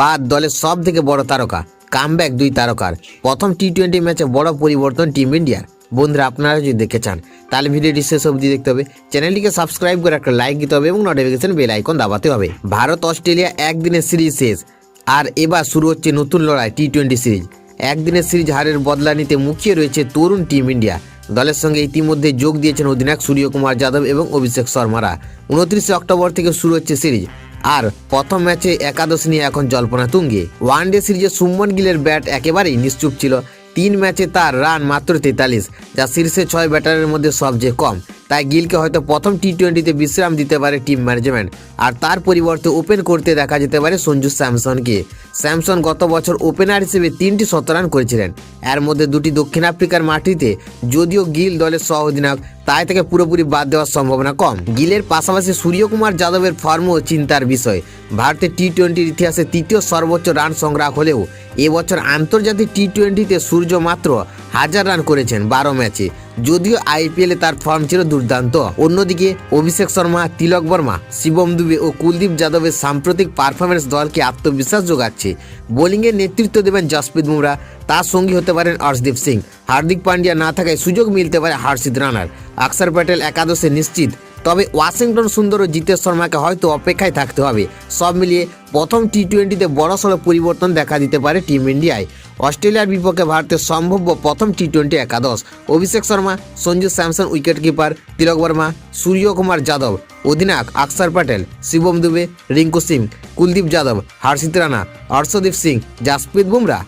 বাদ দলের সব থেকে বড় তারকা কামব্যাক দুই তারকার। প্রথম টি টোয়েন্টি ম্যাচে বড় পরিবর্তন টিম ইন্ডিয়ার বন্ধুরা, আপনারা যদি দেখতে চান, তাহলে ভিডিওটি শেষ অবধি দেখতে হবে। চ্যানেলটিকে সাবস্ক্রাইব করে একটা লাইক দিতে হবে এবং নোটিফিকেশন বেল আইকন দাবাতে হবে। ভারত, অস্ট্রেলিয়া একদিনের সিরিজ শেষ। আর এবার শুরু হচ্ছে নতুন লড়াই টি টোয়েন্টি সিরিজ একদিনের সিরিজ হারের বদলা নিতে মুখিয়ে রয়েছে তরুণ টিম ইন্ডিয়া দলের সঙ্গে ইতিমধ্যে যোগ দিয়েছেন অধিনায়ক সূর্যকুমার যাদব এবং অভিষেক শর্মারা। উনত্রিশে অক্টোবর থেকে শুরু হচ্ছে সিরিজ আর প্রথম ম্যাচে একাদশ নিয়ে এখন জল্পনা তুঙ্গে। ওয়ানডে সিরিজে সুমন গিলের ব্যাট একেবারেই নিশ্চুপ ছিল। তিন ম্যাচে তার রান মাত্র তেতাল্লিশ, যা শীর্ষে ছয় ব্যাটারের মধ্যে সবচেয়ে কম। তাই গিলকে হয়তো প্রথম টি টোয়েন্টিতে বিশ্রাম দিতে পারে টিম ম্যানেজমেন্ট আর তার পরিবর্তে ওপেন করতে দেখা যেতে পারে সঞ্জু স্যামসনকে। স্যামসন গত বছর ওপেনার হিসেবে তিনটি শতরান করেছিলেন। এর মধ্যে দুটি দক্ষিণ আফ্রিকার মাটিতে, যদিও গিল দলের সহ অধিনায়ক তাই থেকে পুরোপুরি বাদ দেওয়ার সম্ভাবনা কম। গিলের পাশাপাশি সূর্যকুমার যাদবের ফর্মও চিন্তার বিষয়। ভারতের টি টোয়েন্টির ইতিহাসে তৃতীয় সর্বোচ্চ রান সংগ্রাহক হলেও এবছর আন্তর্জাতিক টি টোয়েন্টিতে সূর্য মাত্র হাজার রান করেছেন বারো ম্যাচে যদিও আইপিএলে তার ফর্ম ছিল দুর্দান্ত। অন্যদিকে অভিষেক শর্মা, তিলক বর্মা, শিবম দুবে ও কুলদীপ যাদবের সাম্প্রতিক পারফরমেন্স দলকে আত্মবিশ্বাস যোগাচ্ছে। বোলিংয়ের নেতৃত্ব দেবেন জসপ্রীত বুমরা, তার সঙ্গী হতে পারেন অর্শদীপ সিং। হার্দিক পান্ডিয়া না থাকায় সুযোগ মিলতে পারে হার্ষিত রানার। অক্ষর প্যাটেল একাদশে নিশ্চিত। তবে ওয়াশিংটন সুন্দর ও জিতেশ শর্মাকে হয়তো অপেক্ষায় থাকতে হবে। সব মিলিয়ে প্রথম টি টোয়েন্টিতে বড়সড় পরিবর্তন দেখা দিতে পারে টিম ইন্ডিয়ায়। অস্ট্রেলিয়ার বিপক্ষে ভারতের সম্ভাব্য প্রথম টি টোয়েন্টি একাদশ। অভিষেক শর্মা, সঞ্জু স্যামসন উইকেট কিপার তিলক বর্মা সূর্য কুমার যাদব, অধিনায়ক আকসার প্যাটেল, শিবম দুবে, রিঙ্কু সিং, কুলদীপ যাদব, হর্ষিত রানা হর্ষদীপ সিং, জাসপ্রীত বুমরা।